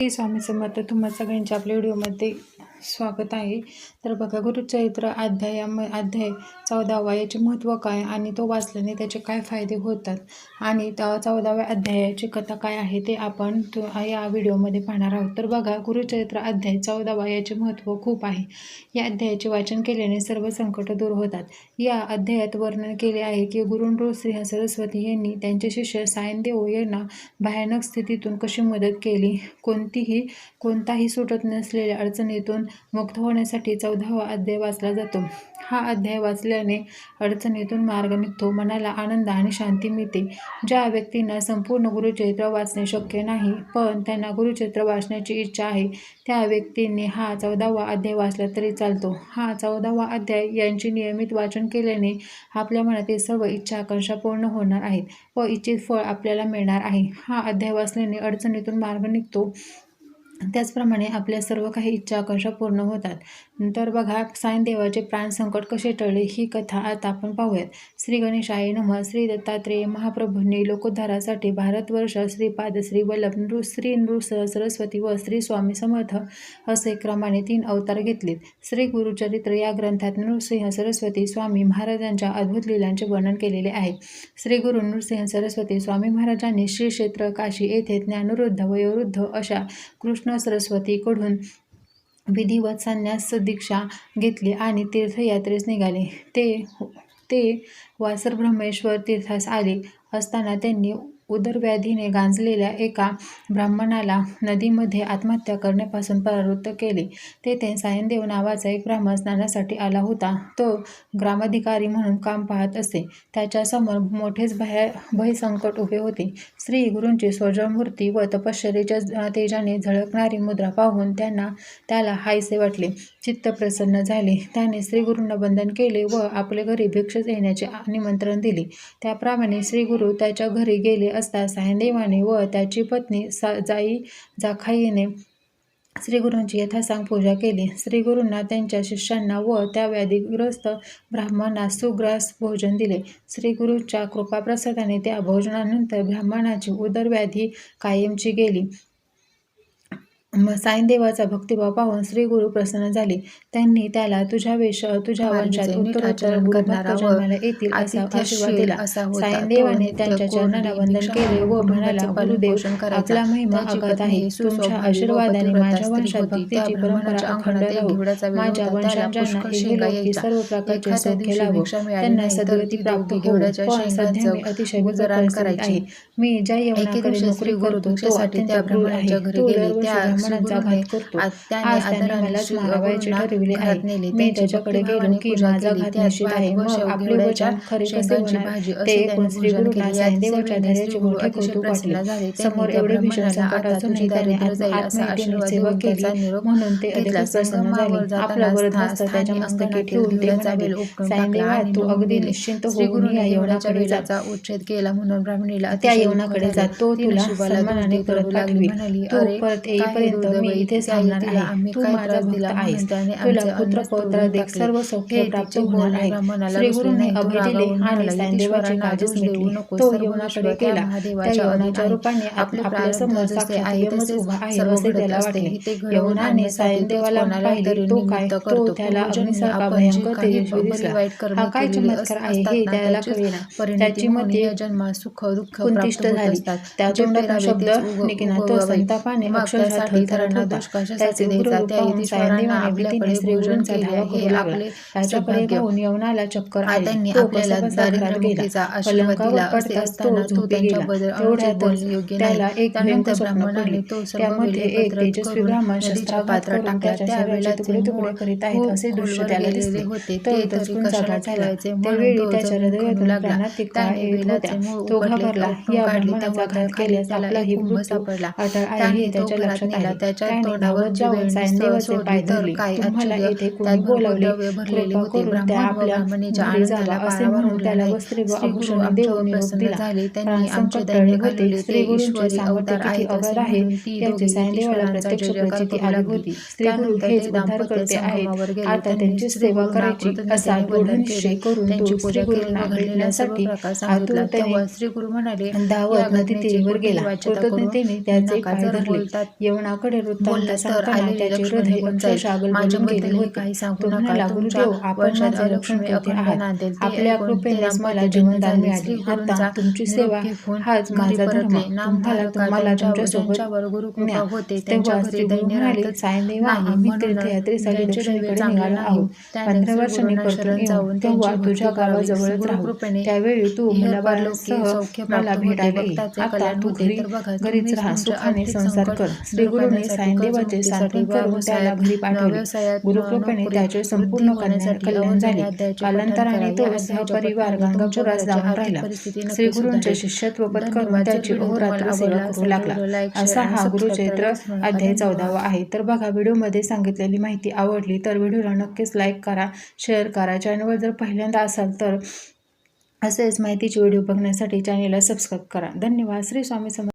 स्वामी समर्थ तुम्हा सगळ्यांच्या आपल्या व्हिडिओमध्ये स्वागत आहे. तर बघा गुरुचरित्र अध्यायाम अध्याय चौदावा याचे महत्त्व काय आणि तो वाचल्याने त्याचे काय फायदे होतात? आणि त्या चौदाव्या अध्यायाची कथा काय आहे ते आपण या व्हिडिओमध्ये पाहणार आहोत. तर बघा गुरुचरित्र अध्याय चौदावा याचे महत्त्व खूप आहे. या अध्यायाचे वाचन केल्याने सर्व संकट दूर होतात. या अध्यायात वर्णन केले आहे की गुरु सिंह सरस्वती यांनी त्यांचे शिष्य सायनदेव यांना भयानक स्थितीतून कशी मदत केली? कोणतीही कोणताही सुटत नसलेल्या अडचणीतून मुक्त होण्यासाठी चौदावा अध्याय वाचला जातो. हा अध्याय वाचल्याने अडचणीतून मार्ग निघतो मनाला आनंद आणि शांती मिळते. ज्या व्यक्तींना संपूर्ण गुरुचरित्र वाचणे शक्य नाही पण त्यांना गुरुचरित्र वाचण्याची इच्छा आहे त्या व्यक्तींनी हा चौदावा अध्याय वाचला तरी चालतो. हा चौदावा अध्याय यांचे नियमित वाचन केल्याने आपल्या मनातील सर्व इच्छा आकांक्षा पूर्ण होणार आहेत व इच्छित फळ आपल्याला मिळणार आहे. हा अध्याय वाचल्याने अडचणीतून मार्ग निघतो. त्याचप्रमाणे आपल्या सर्व काही इच्छा आकांक्षा पूर्ण होतात. नंतर बघा सायनदेवाचे प्राण संकट कसे टळले ही कथा आता आपण पाहूयात. श्री गणेशाय नमः. श्री दत्तात्रेय महाप्रभूंनी लोकोद्धारासाठी भारतवर्ष श्रीपाद श्री वल्लभ नृ श्री नृसह सरस्वती व श्री स्वामी समर्थ असे क्रमाने तीन अवतार घेतलेत. श्री गुरुचरित्र या ग्रंथात नृसिंह सरस्वती स्वामी महाराजांच्या अद्भुत लीलांचे वर्णन केलेले आहे. श्री गुरु नृसिंह सरस्वती स्वामी महाराजांनी श्री क्षेत्र काशी येथे ज्ञानवृद्ध वयोवृद्ध अशा कृष्ण सरस्वतीकडून विधिवत संन्यास दीक्षा घेतली आणि तीर्थयात्रेस निघाले. ते ते वासर ब्रह्मेश्वर तीर्थास आले असताना त्यांनी उदरव्याधीने गांजलेल्या एका ब्राह्मणाला नदीमध्ये आत्महत्या करण्यापासून परावृत्त केले. तेथे सायनदेव नावाचा एक ब्राह्मण स्नानासाठी आला होता. तो ग्रामाधिकारी म्हणून काम पाहत असे. त्याच्यासमोर मोठेच भया भयसंकट उभे होते. श्री गुरूंची स्वजमूर्ती व तपश्चरेच्या तेजाने झळकणारी मुद्रा पाहून त्यांना त्याला हायसे वाटले. चित्त प्रसन्न झाले. त्याने श्रीगुरूंना बंधन केले व आपले घरी भिक्षेस येण्याचे निमंत्रण दिले. त्याप्रमाणे श्रीगुरू त्याच्या घरी गेले असता सायनदेवाने व त्याची पत्नी सा जाई जाखाईने श्रीगुरूंची यथासांग पूजा केली. श्रीगुरूंना त्यांच्या शिष्यांना व त्या व्याधीग्रस्त ब्राह्मणास सुग्रास भोजन दिले. श्रीगुरूच्या कृपाप्रसादाने त्या भोजनानंतर ब्राह्मणाची उदरव्याधी कायमची गेली. मग साईनदेवाचा भक्तिभाव पाहून श्री गुरु प्रसन्न झाले. त्यांनी त्याला तुझ्या वेश तुझ्या वंशात उत्तरोत्तर जन्माला येतील असा आशीर्वाद दिला. त्यांच्या चरणाला वंदन केले व म्हणाला गुरुदेव आपला महिमा अगत आहे. तुमच्या आशीर्वादाने माझ्या वंशात भक्तीची परंपरा अखंड राहू माझ्या सर्व प्रकारचे सौख्य त्यांना सद्गती प्राप्त होऊ पण सध्या मी अतिशय आहे. मी ज्या यवनाकडे नोकरी करतो तो अत्यंत क्रूर आहे. तो दरवर्षी ब्राह्मणांचा घात करतो. आज त्याने मलाच मारावायचे ठरविले आहे. मी त्याच्याकडे गेलो की माझा घात निश्चित आहे. मग आपले वचन खरे कसे होणार? ते ऐकून श्री गुरुना सायदेवाच्या धैर्याचे मोठे कौतुक वाटले. समोर एवढे भीषण संकट असूनही त्याने आत्महत्येने सेवा केली. म्हणून ते अधिकच प्रसन्न झाले. आपला वरदहस्त त्याच्या मस्तकी ठेवून ते म्हणाले सायदेवा तू अगदी निश्चिंत होऊन या यवनाकडे जा उच्छेद केला म्हणून ब्राह्मणीला त्या यवनाकडे जा तो तुला सन्मानाने परत पाठवी तू परत येईपर्यंत मी इथे थांबणार आहे. तू माझा भक्त आहेस. तुला पुत्र पौत्र देख सर्व सौख्य प्राप्त होणार आहे श्री गुरुने अभय दिले आणि सायदेवाची काळजीच मिटली तो यवनाकडे गेला त्या यवनाच्या रूपाने आप- आपल्यासमोर साक्षात यमच उभा आहे. असे त्याला वाटले. यवनाने सायदेवाला पाहिले तो काय तो त्याला अग्निसारखा भयंकर तेजस्वी दिसला हा काय चमत्कार आहे हे त्याला कळेना त्याची मध्ये जन्मात सुख दुःख कुंतिष्ट झाली असतात. त्या तोंडातून शब्द निघेना तो. संतापाने अक्षरशः इतरांना दोष कशासाठी द्यायचा? त्या सायदेवाने आपल्याकडे भोजन केले हे आपले सौभाग्य. यवनाला चक्कर त्यांनी आपल्याला दारिद्र्यमुक्तीचा आशीर्वाद दिला असे असताना तो त्यांच्याबद्दल बोलणे योग्य नाही. त्यानंतर ब्राह्मणाने तो सर्व एक तेजस्वी ब्राह्मण नदीच्या शस्त्राघात पात्रात करून टाकला. त्याच्या त्यावेळेला ते मूळ करीत आहेत खूप असे दृश्य त्याला दिसले होते. ते तरी कशाला ठेवायचे म्हणून त्याच्या हृदयातून लागला. त्याने वेलाचे मूळ काढले. घात केल्यास सापडला. त्याने हे तो घरात नेला. त्याच्या तोंडावर पाय धरले तुम्हाला. येथे कोणी बोलावले कृपा होते. करून त्या ब्राह्मण व आपल्या ब्राह्मणीच्या घरी जावा आनंदाला असे पारावार म्हणून त्याला उरला वस्त्रे व नाही. श्रीगुरु आभूषणे आमच्यावर देऊन निरोप प्रसन्न दिला झाले. त्यांनी प्राण आमचे संकट दैन्य टळले होते गुरूंचे किती आहे सायंदेवाला प्रत्यक्ष प्रचिती आली गुरु हेच आहेत. आता त्यांची सेवा करायची असा दृढ निश्चय. करून त्यांची तो केली गुरूंना. आतुरतेने म्हणाले नदी तीरावर गेला कृतज्ञतेने त्याचे. पाय धरले बोलतात वृत्तांत सांगताना त्याचे हृदय. अक्षरशः गलबलून गेले होते तो. म्हणाला गुरुदेव आपण माझे आहात. ते आपल्या कृपेनेच मला जीवनदान. मिळाले आता तुमची सेवा हाच माझा धर्म तुम्हाला तुम्हाला तुमच्यासोबत तेव्हा श्री गुरु म्हणाले सायदेवा. आम्ही तीर्थयात्रेसाठी दक्षिणेकडे निघालो आहोत पंधरा वर्षांनी परतून येऊन तेव्हा तुझ्या. गावाजवळच राहू त्यावेळी तू इह मला. भेटायला ये आता तू. घरी घरीच राहा सुखाने संसार कर श्री गुरुने करण्यासाठी, सायदेवाचे कर्जमुक्तीसाठी, सांत्वन करून त्याला घरी पाठवले. गुरुकृपेने त्याचे संपूर्ण वृद्धी कल्याण झाले. कालांतराने तो सहपरिवार गंगापुरास जाऊन राहिला. श्री गुरूंचे. शिष्यत्व पद करून धन्यवाद. जर त्याची अहोरात्र सेवा करू लागला. असा हा नका. अध्याय. चौदावा आहे. तर बघा व्हिडिओमध्ये सांगितलेली माहिती आवडली तर व्हिडिओला नक्कीच लाईक करा शेअर करा. चॅनलवर जर पहिल्यांदा असाल तर असेच माहितीचे व्हिडिओ बघण्यासाठी चॅनलला सबस्क्राईब करा. धन्यवाद. श्री स्वामी समर्थ